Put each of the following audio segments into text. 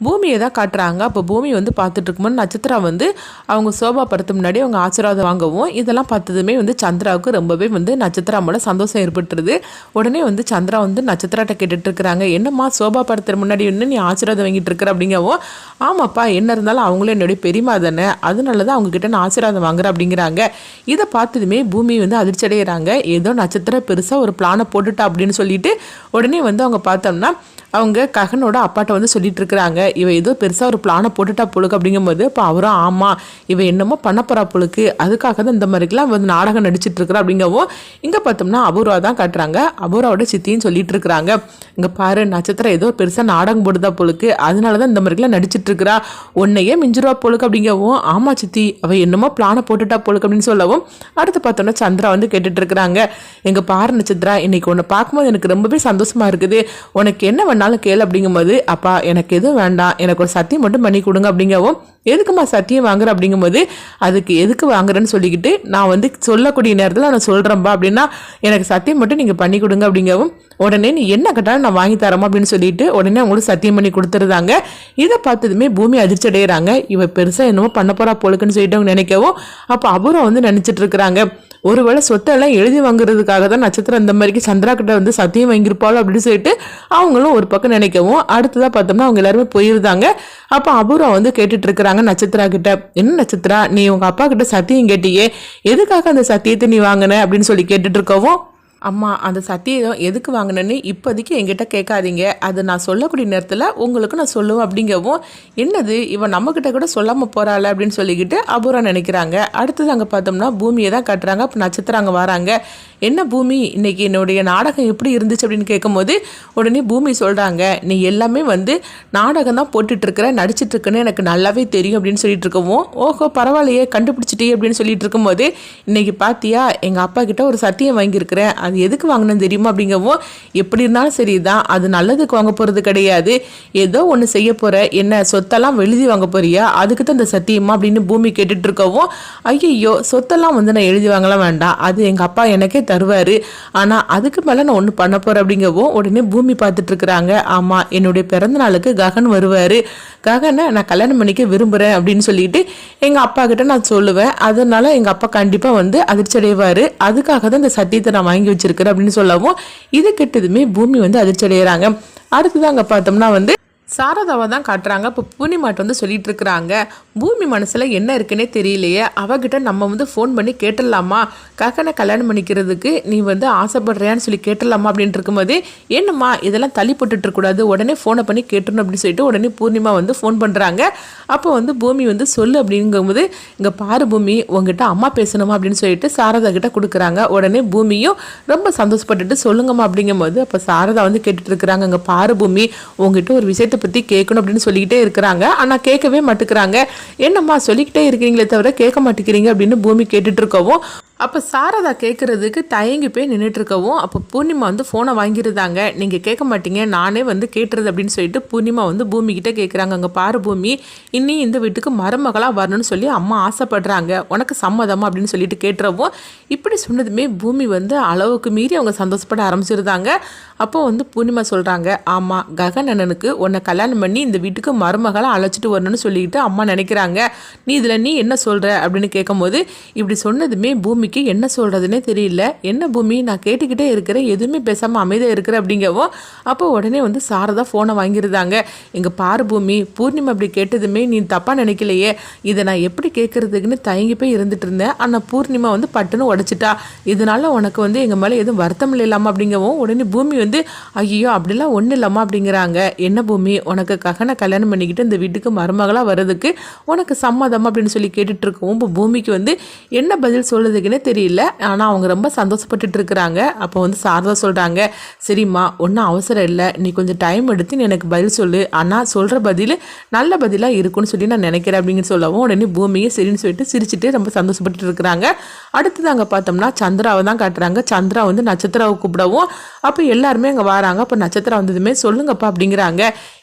பூமியை தான் காட்டுறாங்க. அப்போ பூமி வந்து பார்த்துட்டு இருக்கும்போது நட்சத்திரா வந்து அவங்க சோபா படத்து முன்னாடி அவங்க ஆசீர்வாதம் வாங்கவும் இதெல்லாம் பார்த்ததுமே வந்து சந்திராவுக்கு ரொம்பவே வந்து நட்சத்திராமோட சந்தோஷம் ஏற்பட்டுருது உடனே வந்து சந்திரா வந்து நட்சத்திராட்ட கேட்டுட்டு இருக்கிறாங்க. என்னம்மா சோபா படத்துக்கு முன்னாடி இன்னும் நீ ஆசீர்வாதம் வாங்கிட்டு இருக்கிற அப்படிங்கவும் ஆமாப்பா என்ன இருந்தாலும் அவங்களும் என்னுடைய பெரியமா தானே அதனால தான் அவங்கக்கிட்ட நான் ஆசீர்வாதம் வாங்குறேன் அப்படிங்கிறாங்க. இதை பார்த்ததுமே பூமி வந்து அதிர்ச்சி அடைகிறாங்க ஏதோ நட்சத்திரம் பெருசாக ஒரு பிளானை போட்டுட்டா அப்படின்னு சொல்லிட்டு உடனே வந்து அவங்க பார்த்தோம்னா அவங்க ககனோட அப்பாட்ட வந்து சொல்லிட்டு இருக்கிறாங்க இவ ஏதோ பெருசாக ஒரு பிளானை போட்டுட்டா பொழுக்கு அப்படிங்கும்போது இப்போ அவரும் ஆமாம் இவ என்னமோ பண்ண போறா பொழுக்கு அதுக்காக தான் இந்த மாதிரிக்கெல்லாம் வந்து நாடகம் நடிச்சிட்டு இருக்கிறா அப்படிங்கவும் இங்கே பார்த்தோம்னா அபூர்வா தான் காட்டுறாங்க. அபூர்வாவோட சித்தின்னு சொல்லிட்டு இருக்கிறாங்க இங்கே பாரு நட்சத்திரம் ஏதோ பெருசாக நாடகம் போடுதா பொழுக்கு அதனால தான் இந்த மாதிரிக்கெல்லாம் நடிச்சிட்டு இருக்கிறா உன்னையே மிஞ்சிருவா பொழுக்கு அப்படிங்கவும் ஆமா சித்தி அவ என்னமோ பிளானை போட்டுட்டா பொழுக்கு அப்படின்னு சொல்லவும் அடுத்து பார்த்தோம்னா சந்திரா வந்து கேட்டுட்டு இருக்கிறாங்க எங்கள் பாரு நட்சத்திரா இன்னைக்கு உன்னை பார்க்கும்போது எனக்கு ரொம்பவே சந்தோஷமா இருக்குது. உனக்கு என்ன வேணாலும் கேளு அப்படிங்கும்போது அப்பா எனக்கு எதுவும் வேண்டாம். எனக்கு ஒரு சத்தியம் மட்டும் பண்ணி கொடுங்க அப்படிங்கவும் எதுக்குமா சத்தியம் வாங்குற அப்படிங்கும்போது அதுக்கு எதுக்கு வாங்குறேன்னு சொல்லிக்கிட்டு நான் வந்து சொல்லக்கூடிய நேரத்தில் நான் சொல்கிறேன்பா அப்படின்னா எனக்கு சத்தியம் மட்டும் நீங்கள் பண்ணி கொடுங்க அப்படிங்கவும் உடனே நீ என்ன கேட்டாலும் நான் வாங்கி தரமா அப்படின்னு சொல்லிட்டு உடனே அவங்களுக்கு சத்தியம் பண்ணி கொடுத்துருந்தாங்க இதை பார்த்ததுமே பூமி அதிர்ச்சி அடைகிறாங்க இவ பெருசாக என்னமோ பண்ண போகிறா போலுக்குன்னு சொல்லிட்டு அவங்க நினைக்கவும் அப்போ அவரும் வந்து நினச்சிட்டு இருக்கிறாங்க. ஒருவேளை சொத்தெல்லாம் எழுதி வாங்குறதுக்காக தான் நட்சத்திரம் இந்த மாதிரிக்கு சந்திரா கிட்ட வந்து சத்தியம் வாங்கியிருப்பாளோ அப்படின்னு சொல்லிட்டு அவங்களும் ஒரு பக்கம் நினைக்கவும் அடுத்ததாக பார்த்தோம்னா அவங்க எல்லாருமே போயிருந்தாங்க. அப்போ அபூர்வம் வந்து கேட்டுட்டு இருக்கிறாங்க. நட்சத்திரா கிட்ட. என்ன நட்சத்திரா? நீ உங்க அப்பா கிட்ட சத்தியம் கேட்டியே. எதுக்காக அந்த சத்தியத்தை நீ வாங்கின? அப்படின்னு சொல்லி கேட்டுட்டு இருக்கவும் அம்மா அந்த சத்தியம் எதுக்கு வாங்கினேன்னு இப்போதைக்கு என்கிட்ட கேட்காதீங்க. அது நான் சொல்லக்கூடிய நேரத்தில் உங்களுக்கு நான் சொல்லுவேன் அப்படிங்கவும் என்னது இவன் நம்மக்கிட்ட கூட சொல்லாமல் போகிறாள் அப்படின்னு சொல்லிக்கிட்டு அபூரா நினைக்கிறாங்க. அடுத்தது அங்கே பார்த்தோம்னா பூமியை தான் கட்டுறாங்க. அப்போ நட்சத்திரம் அங்கே வராங்க. என்ன பூமி? இன்னைக்கு என்னுடைய நாடகம் எப்படி இருந்துச்சு அப்படின்னு கேட்கும்போது உடனே பூமி சொல்கிறாங்க நீ எல்லாமே வந்து நாடகம் தான் போட்டுட்ருக்கிற நடிச்சிட்ருக்குன்னு எனக்கு நல்லாவே தெரியும் அப்படின்னு சொல்லிட்டு இருக்கவும் ஓஹோ பரவாயில்லையே கண்டுபிடிச்சிட்டே அப்படின்னு சொல்லிட்டு இருக்கும்போது இன்னைக்கு பார்த்தியா எங்கள் அப்பா கிட்ட ஒரு சத்தியம் வாங்கியிருக்கிறேன். அது எதுக்கு வாங்கினேன் தெரியுமா அப்படிங்கவும் எப்படி இருந்தாலும் சரி தான் அது நல்லதுக்கு வாங்க போகிறது கிடையாது. ஏதோ ஒன்று செய்ய போகிற என்ன சொத்தெல்லாம் எழுதி வாங்க போறியா? அதுக்கு தான் இந்த சத்தியமா அப்படின்னு பூமி கேட்டுட்டு இருக்கவும் ஐயையோ சொத்தெல்லாம் வந்து நான் எழுதி வாங்கலாம் வேண்டாம். அது எங்கள் அப்பா எனக்கே தருவார். ஆனால் அதுக்கு மேலே நான் ஒன்று பண்ண போகிறேன் அப்படிங்கவும் உடனே பூமி பார்த்துட்டு இருக்கிறாங்க. ஆமாம் என்னுடைய பிறந்த நாளுக்கு ககன் வருவார். ககனை நான் கல்யாணம் பண்ணிக்க விரும்புகிறேன் அப்படின்னு சொல்லிட்டு எங்கள் அப்பா கிட்ட நான் சொல்லுவேன். அதனால எங்கள் அப்பா கண்டிப்பாக வந்து அதிர்ச்சி அடைவார். அதுக்காக தான் இந்த சத்தியத்தை நான் வாங்கி வச்சிருக்கிறேன் அப்படின்னு சொல்லவும் இது கெட்டதுமே பூமி வந்து அதிர்ச்சி அடைகிறாங்க அடுத்தது அங்கே பார்த்தோம்னா வந்து சாரதாவை தான் காட்டுறாங்க. இப்போ பூர்ணிமாட்ட வந்து சொல்லிட்டு இருக்கிறாங்க பூமி மனசில் என்ன இருக்குன்னே தெரியலையே அவகிட்ட நம்ம வந்து ஃபோன் பண்ணி கேட்டுடலாமா? கக்கனை கல்யாணம் பண்ணிக்கிறதுக்கு நீ வந்து ஆசைப்படுறியான்னு சொல்லி கேட்டுடலாமா அப்படின்ட்டு இருக்கும்போது என்னம்மா இதெல்லாம் தள்ளி போட்டுட்ருக்கூடாது இருக்கக்கூடாது உடனே ஃபோனை பண்ணி கேட்டுணும் அப்படின்னு சொல்லிட்டு உடனே பூர்ணிமா வந்து ஃபோன் பண்ணுறாங்க அப்போ வந்து பூமி வந்து சொல்லு அப்படிங்கும்போது இங்கே பாரு பூமி உங்ககிட்ட அம்மா பேசணுமா அப்படின்னு சொல்லிட்டு சாரதா கிட்ட கொடுக்குறாங்க. உடனே பூமியும் ரொம்ப சந்தோஷப்பட்டுட்டு சொல்லுங்கம்மா அப்படிங்கும்போது அப்போ சாரதா வந்து கேட்டுட்டு இருக்கிறாங்க இங்கே பாரு பூமி உங்ககிட்ட ஒரு விஷயத்த பற்றி கேட்கணும் அப்படின்னு சொல்லிக்கிட்டே இருக்கிறாங்க. ஆனால் கேட்கவே மாட்டுக்கிறாங்க. என்னம்மா சொல்லிக்கிட்டே இருக்கிறீங்களே தவிர கேட்க மாட்டேங்கிறீங்க அப்படின்னு பூமி கேட்டுட்டு இருக்கவும் அப்போ சாரதா கேட்குறதுக்கு தயங்கி போய் நின்றுட்டு இருக்கவும் அப்போ பூர்ணிமா வந்து ஃபோனை வாங்கியிருந்தாங்க நீங்கள் கேட்க மாட்டீங்க நானே வந்து கேட்டுறது அப்படின்னு சொல்லிட்டு பூர்ணிமா வந்து பூமிக்கிட்டே கேட்குறாங்க அங்கே பாரு பூமி இன்னி இந்த வீட்டுக்கு மருமகளாக வரணும்னு சொல்லி அம்மா ஆசைப்படுறாங்க. உனக்கு சம்மதமா அப்படின்னு சொல்லிட்டு கேட்டுறவும் இப்படி சொன்னதுமே பூமி வந்து அளவுக்கு மீறி அவங்க சந்தோஷப்பட ஆரம்பிச்சிருந்தாங்க. அப்போ வந்து பூர்ணிமா சொல்கிறாங்க ஆமாம் ககன் அண்ணனுக்கு உன்னை கல்யாணம் பண்ணி இந்த வீட்டுக்கு மருமகளாக அழைச்சிட்டு வரணும்னு சொல்லிக்கிட்டு அம்மா நினைக்கிறாங்க. நீ இதில் நீ என்ன சொல்கிற அப்படின்னு கேட்கும்போது இப்படி சொன்னதுமே பூமிக்கு என்ன சொல்கிறதுனே தெரியல. என்ன பூமி? நான் கேட்டுக்கிட்டே இருக்கிறேன். எதுவுமே பேசாமல் அமைதியாக இருக்கிற அப்படிங்கவும் அப்போ உடனே வந்து சாரதா ஃபோனை வாங்கியிருந்தாங்க. எங்கள் பாரு பூமி பூர்ணிமா அப்படி கேட்டதுமே நீ தப்பாக நினைக்கலையே. இதை நான் எப்படி கேட்குறதுக்குன்னு தயங்கி போய் இருந்துட்டு இருந்தேன். ஆனால் பூர்ணிமா வந்து பட்டுன்னு உடச்சிட்டா. இதனால உனக்கு வந்து எங்கள் மேலே எதுவும் வருத்தம் இல்லாமல் அப்படிங்கவும் உடனே பூமி வந்து ஐயோ அப்படிலாம் ஒன்றும் இல்லைம்மா அப்படிங்கிறாங்க. என்ன பூமி உனக்கு ககனை கல்யாணம் பண்ணிக்கிட்டு இந்த வீட்டுக்கு மருமகளாக வர்றதுக்கு உனக்கு சம்மதம்? அப்படின்னு சொல்லி கேட்டுட்டு இருக்கவும் இப்போ பூமிக்கு வந்து என்ன பதில் சொல்லுறதுக்குன்னே தெரியல. ஆனால் அவங்க ரொம்ப சந்தோஷப்பட்டுட்டு இருக்கிறாங்க. அப்போ வந்து சாரதா சொல்கிறாங்க சரிம்மா ஒன்றும் அவசரம் இல்லை. நீ கொஞ்சம் டைம் எடுத்து நீ எனக்கு பதில் சொல்லு. ஆனால் சொல்கிற பதில் நல்ல பதிலாக இருக்கும்னு சொல்லி நான் நினைக்கிறேன் அப்படின்னு சொல்லவும் உடனே பூமியை சரின்னு சொல்லிட்டு சிரிச்சுட்டு ரொம்ப சந்தோஷப்பட்டு இருக்கிறாங்க. அடுத்தது அங்கே பார்த்தோம்னா சந்திராவை தான் காட்டுறாங்க. சந்திரா வந்து நட்சத்திராவை கூப்பிடவும் அப்போ எல்லாரும் எல்லாருமே அங்கே வராங்க. அப்போ நட்சத்திரம் வந்ததுமே சொல்லுங்கப்பா அப்படிங்கிறாங்க.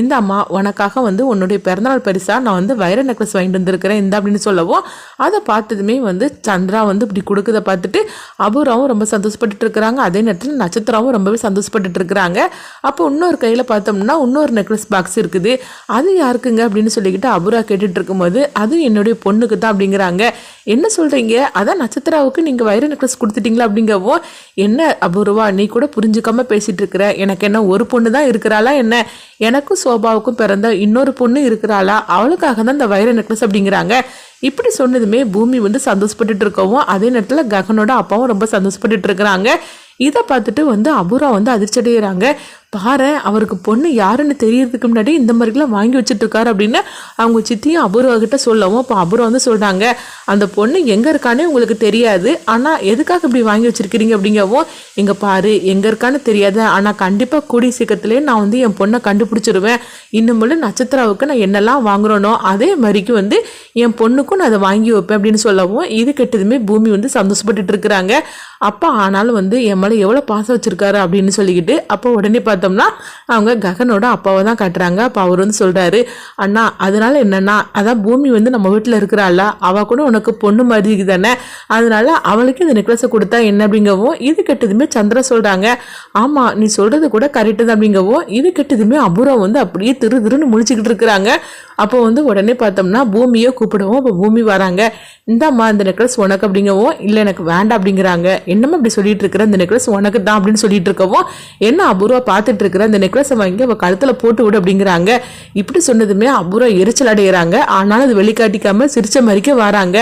இந்த அம்மா உனக்காக வந்து உன்னுடைய பிறந்தநாள் பரிசா நான் வந்து வைர நெக்லஸ் வாங்கிட்டு வந்திருக்கிறேன். இந்த அப்படின்னு சொல்லவும் அதை பார்த்ததுமே வந்து சந்திரா வந்து இப்படி கொடுக்கறத பார்த்துட்டு அபூராவும் ரொம்ப சந்தோஷப்பட்டுட்டு இருக்கிறாங்க. அதே நேரத்தில் நட்சத்திராவும் ரொம்பவே சந்தோஷப்பட்டுட்டு இருக்கிறாங்க. அப்போ இன்னொரு கையில் பார்த்தோம்னா இன்னொரு நெக்லஸ் பாக்ஸ் இருக்குது. அது யாருக்குங்க அப்படின்னு சொல்லிக்கிட்டு அபூரா கேட்டுட்டு இருக்கும்போது அது என்னுடைய பொண்ணுக்கு தான் அப்படிங்கிறாங்க. என்ன சொல்கிறீங்க அதான் நட்சத்திராவுக்கு நீங்கள் வைர நெக்லஸ் கொடுத்துட்டீங்களா அப்படிங்கவும் என்ன அபூர்வா நீ கூட புரிஞ்சுக்காம பேசிட்டு இருக்கிற எனக்கு என்ன ஒரு பொண்ணு தான் இருக்கிறாளா என்ன? எனக்கும் சோபாவுக்கும் பிறந்த இன்னொரு பொண்ணு இருக்கிறாளா? அவளுக்காக தான் இந்த வைர நெக்லஸ் அப்படிங்கிறாங்க. இப்படி சொன்னதுமே பூமி வந்து சந்தோஷப்பட்டுட்டு இருக்கவும் அதே நேரத்தில் ககனோட அப்பாவும் ரொம்ப சந்தோஷப்பட்டுட்டு இருக்கிறாங்க இதை பார்த்துட்டு வந்து அபூரா வந்து அதிர்ச்சி அடைகிறாங்க பாரு அவருக்கு பொண்ணு யாருன்னு தெரியறதுக்கு முன்னாடி இந்த மாதிரிலாம் வாங்கி வச்சுட்ருக்காரு அப்படின்னு அவங்க சித்தியும் அபூர்வகிட்ட சொல்லவும் அப்போ அபூர்வம் வந்து சொல்கிறாங்க அந்த பொண்ணு எங்கே இருக்கானே உங்களுக்கு தெரியாது ஆனால் எதுக்காக இப்படி வாங்கி வச்சிருக்கிறீங்க அப்படிங்கவும் இங்கே பாரு எங்கே இருக்கான்னு தெரியாது ஆனால் கண்டிப்பாக கூடிய சீக்கிரத்துலேயே நான் வந்து என் பொண்ணை கண்டுபிடிச்சிருவேன் இன்னும் நட்சத்திராவுக்கு நான் என்னெல்லாம் வாங்குறோனோ அதே மாதிரிக்கு வந்து என் பொண்ணுக்கும் நான் அதை வாங்கி வைப்பேன் அப்படின்னு சொல்லவும் இது கெட்டதுமே பூமி வந்து சந்தோஷப்பட்டுட்டு இருக்கிறாங்க. அப்பா ஆனாலும் வந்து என் மேலே எவ்வளோ பாசம் வச்சுருக்காரு அப்படின்னு சொல்லிக்கிட்டு அப்போ உடனே பார்த்து பார்த்தோம்னா அவங்க ககனோட அப்பாவை தான் காட்டுறாங்க. அப்போ அவர் வந்து சொல்கிறாரு அண்ணா அதனால என்னன்னா அதான் பூமி வந்து நம்ம வீட்டில் இருக்கிறாள் அவள் கூட உனக்கு பொண்ணு மாதிரி தானே அதனால அவளுக்கு இந்த நெக்லஸை கொடுத்தா என்ன? அப்படிங்கவும் இது கெட்டதுமே சந்திரா சொல்கிறாங்க ஆமாம் நீ சொல்கிறது கூட கரெக்டு தான் அப்படிங்கவும் இது கெட்டதுமே அபூர்வம் வந்து அப்படியே திரு திருன்னு முழிச்சுக்கிட்டு இருக்கிறாங்க. அப்போ வந்து உடனே பார்த்தோம்னா பூமியை கூப்பிடவும் அப்போ பூமி வராங்க. இந்தாம்மா இந்த நெக்லஸ் உனக்கு அப்படிங்கவும் இல்லை எனக்கு வேண்டாம் அப்படிங்கிறாங்க. என்னம்மா அப்படி சொல்லிட்டு இருக்கிற? இந்த நெக்லஸ் உனக்கு தான் அப்படின்னு சொல்லிட்டு இருக்கவும் என்ன அபூர்வா பார்த்து பார்த்துட்டு இருக்கிற அந்த நெக்லஸை வாங்கி அவள் கழுத்தில் போட்டு விடு அப்படிங்கிறாங்க. இப்படி சொன்னதுமே அப்புறம் எரிச்சல் அடைகிறாங்க ஆனாலும் அது வெளிக்காட்டிக்காம சிரிச்ச மாதிரிக்க வராங்க.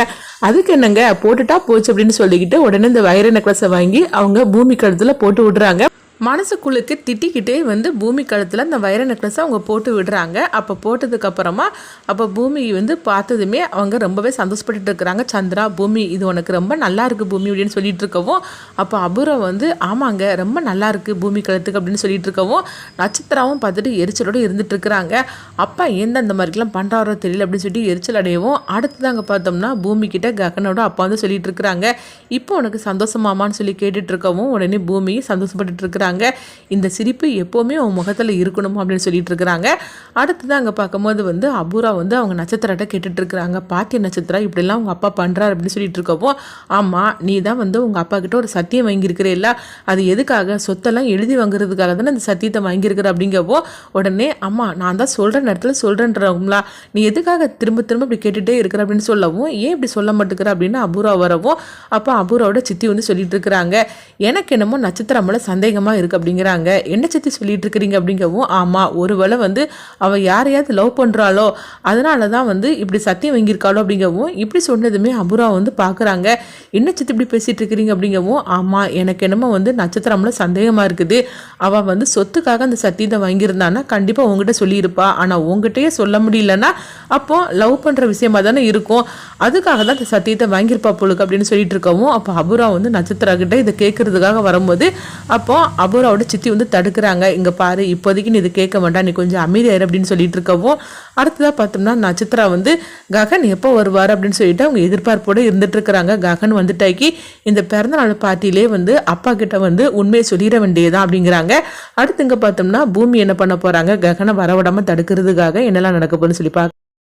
அதுக்கு என்னங்க போட்டுட்டா போச்சு அப்படின்னு சொல்லிக்கிட்டு உடனே இந்த வைர நெக்லஸை வாங்கி அவங்க பூமி கழுத்தில் போட்டு விடுறாங்க. மனசுக்குள்ளுக்கு திட்டிக்கிட்டே வந்து பூமி கழுத்தில் அந்த வைர நெக்லஸை அவங்க போட்டு விடுறாங்க. அப்போ போட்டதுக்கப்புறமா அப்போ பூமி வந்து பார்த்ததுமே அவங்க ரொம்பவே சந்தோஷப்பட்டுட்டு இருக்கிறாங்க. சந்திரா பூமி இது உனக்கு ரொம்ப நல்லா இருக்குது பூமி அப்படின்னு சொல்லிட்டு இருக்கவும் அப்போ அபுரம் வந்து ஆமாங்க ரொம்ப நல்லா இருக்குது பூமி கழுத்துக்கு அப்படின்னு சொல்லிட்டு இருக்கவும் நட்சத்திராவும் பார்த்துட்டு எரிச்சலோடு இருந்துட்டு இருக்கிறாங்க. அப்பா ஏன் அந்த மாதிரிலாம் பண்ணுறாரோ தெரியல அப்படின்னு சொல்லிட்டு எரிச்சல் அடையவும் அடுத்ததாங்க பார்த்தோம்னா பூமி கிட்ட ககனோட அப்பா வந்து சொல்லிட்டு இருக்கிறாங்க. இப்போ உனக்கு சந்தோஷமாமான்னு சொல்லி கேட்டுட்டு இருக்கவும் உடனே பூமி சந்தோஷப்பட்டு இருக்கிறாங்க. இருக்கிறாங்க இந்த சிரிப்பு எப்போவுமே அவங்க முகத்தில் இருக்கணும் அப்படின்னு சொல்லிட்டு இருக்கிறாங்க அடுத்தது அங்கே பார்க்கும்போது வந்து அபூரா வந்து அவங்க நட்சத்திரத்தை கேட்டுட்டு இருக்கிறாங்க பாத்திய நட்சத்திரம் இப்படிலாம் அவங்க அப்பா பண்ணுறாரு அப்படின்னு சொல்லிட்டு இருக்கப்போ ஆமாம் நீ தான் வந்து உங்கள் அப்பா கிட்ட ஒரு சத்தியம் வாங்கியிருக்கிறேல்ல. அது எதுக்காக? சொத்தெல்லாம் எழுதி வாங்குறதுக்காக தானே அந்த சத்தியத்தை வாங்கியிருக்கிற அப்படிங்கப்போ உடனே அம்மா நான் தான் சொல்கிற நேரத்தில் சொல்கிறேன்றவங்களா நீ எதுக்காக திரும்ப திரும்ப இப்படி கேட்டுகிட்டே இருக்கிற அப்படின்னு சொல்லவும் ஏன் இப்படி சொல்ல மாட்டேங்கிற அப்படின்னு அபூரா வரவும் அப்போ அபூராவோட சித்தி வந்து சொல்லிட்டு இருக்கிறாங்க எனக்கு என்னமோ நட்சத்திரம் மேலே சந்தேகமாக இருக்குது அப்படிங்கிறாங்க. என்ன சத்தி சொல்லிட்டு இருக்கிறீங்க அப்படிங்கவும் ஆமாம் ஒருவேளை வந்து அவள் யாரையாவது லவ் பண்ணுறாளோ அதனால தான் வந்து இப்படி சத்தியம் வாங்கியிருக்காளோ அப்படிங்கவும் இப்படி சொன்னதுமே அபுரா வந்து பார்க்குறாங்க என்ன சத்தி இப்படி பேசிகிட்டு இருக்கிறீங்க அப்படிங்கவும் ஆமாம் எனக்கு என்னமோ வந்து நட்சத்திரம்ல சந்தேகமாக இருக்குது. அவள் வந்து சொத்துக்காக அந்த சத்தியத்தை வாங்கியிருந்தான்னா கண்டிப்பாக உங்ககிட்ட சொல்லியிருப்பா. ஆனால் உங்ககிட்டயே சொல்ல முடியலன்னா அப்போ லவ் பண்ணுற விஷயமா தானே இருக்கும். அதுக்காக தான் அந்த சத்தியத்தை வாங்கியிருப்பா பொழுக்கு அப்படின்னு சொல்லிட்டு இருக்கவும் அப்போ அபுரா வந்து நட்சத்திரம் கிட்ட இதை கேட்கறதுக்காக வரும்போது அப்போ அபோராவோட சித்தி வந்து தடுக்கிறாங்க. இங்கே பாரு இப்போதைக்கு நீ இது கேட்க வேண்டாம் நீ கொஞ்சம் அமைதியாயிரு அப்படின்னு சொல்லிட்டு இருக்கவும் அடுத்ததாக பார்த்தோம்னா நட்சத்திரா வந்து ககன் எப்போ வருவார்? அப்படின்னு சொல்லிட்டு அவங்க எதிர்பார்ப்போடு இருந்துட்டு இருக்கிறாங்க. ககன் வந்துட்டாக்கி இந்த பிறந்தநாள் பார்ட்டிலே வந்து அப்பா கிட்ட வந்து உண்மையை சொல்லிட வேண்டியதான் அப்படிங்கிறாங்க. அடுத்து இங்கே பார்த்தோம்னா பூமி என்ன பண்ண போகிறாங்க ககனை வரவிடாமல் தடுக்கிறதுக்காக என்னெல்லாம் நடக்க போகுதுன்னு சொல்லி பார்க்க